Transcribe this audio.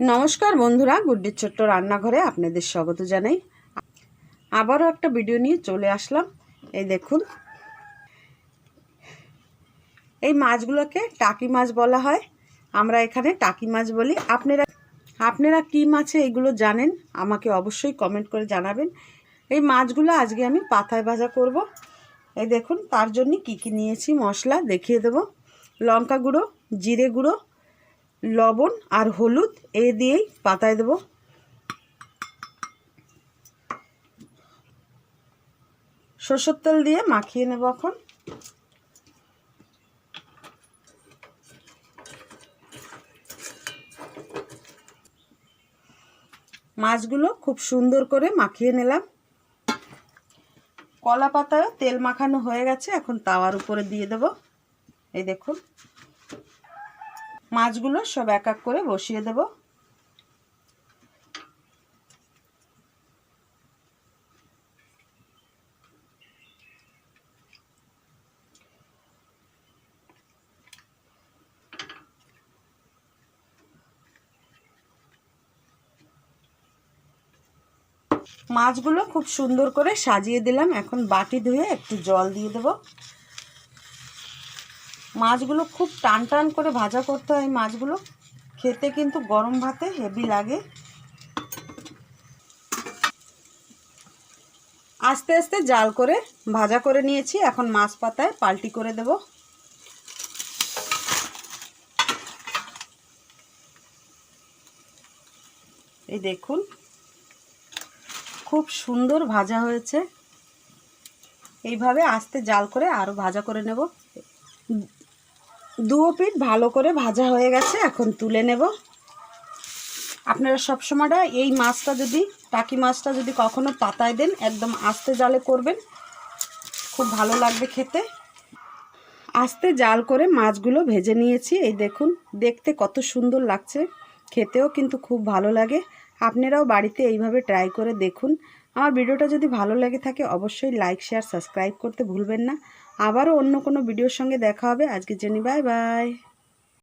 নমস্কার বন্ধুরা, গুড্ডির ছোট্ট রান্নাঘরে আপনাদের স্বাগত জানাই। আবারও একটা ভিডিও নিয়ে চলে আসলাম। এই দেখুন, এই মাছগুলোকে টাকি মাছ বলা হয়। আমরা এখানে টাকি মাছ বলি। আপনারা আপনারা কী মাছে এগুলো জানেন? আমাকে অবশ্যই কমেন্ট করে জানাবেন। এই মাছগুলো আজকে আমি পাতায় ভাজা করব। এই দেখুন, তার জন্য কি কি নিয়েছি, মশলা দেখিয়ে দেব। লঙ্কা গুঁড়ো, জিরে গুঁড়ো লবণ আর হলুদ এ দিয়েই পাতায় দেব। সরষের তেল দিয়ে মাখিয়ে নেব এখন। মাছগুলো খুব সুন্দর করে মাখিয়ে নিলাম। কলা পাতায় তেল মাখানো হয়ে গেছে, এখন তাওয়ার উপরে দিয়ে দেব। এই দেখুন মাছগুলো সব এক এক করে বসিয়ে দেব। মাছগুলো খুব সুন্দর করে সাজিয়ে দিলাম। এখন বাটি ধুয়ে একটু জল দিয়ে দেবো। মাছগুলো খুব টান টান করে ভাজা করতে হয় মাছগুলো। খেতে কিন্তু গরম ভাতে হেভি লাগে। আস্তে আস্তে জাল করে ভাজা করে নিয়েছি, এখন মাছ পাতায় পাল্টি করে দেব। এই দেখুন, খুব সুন্দর ভাজা হয়েছে। এইভাবে আস্তে জাল করে আরও ভাজা করে নেব। দুও পিঠ ভালো করে ভাজা হয়ে গেছে, এখন তুলে নেব। আপনারা সবসময়টা এই মাছটা যদি, টাকি মাছটা যদি কখনো পাতায় দেন, একদম আস্তে জালে করবেন। খুব ভালো লাগবে খেতে। আস্তে জাল করে মাছগুলো ভেজে নিয়েছি। এই দেখুন, দেখতে কত সুন্দর লাগছে। খেতেও কিন্তু খুব ভালো লাগে। আপনারাও বাড়িতে এইভাবে ট্রাই করে দেখুন। আমার ভিডিওটা যদি ভালো লেগে থাকে, অবশ্যই লাইক শেয়ার সাবস্ক্রাইব করতে ভুলবেন না। আবারও অন্য কোনো ভিডিওর সঙ্গে দেখা হবে। আজকে জেনি বাই বাই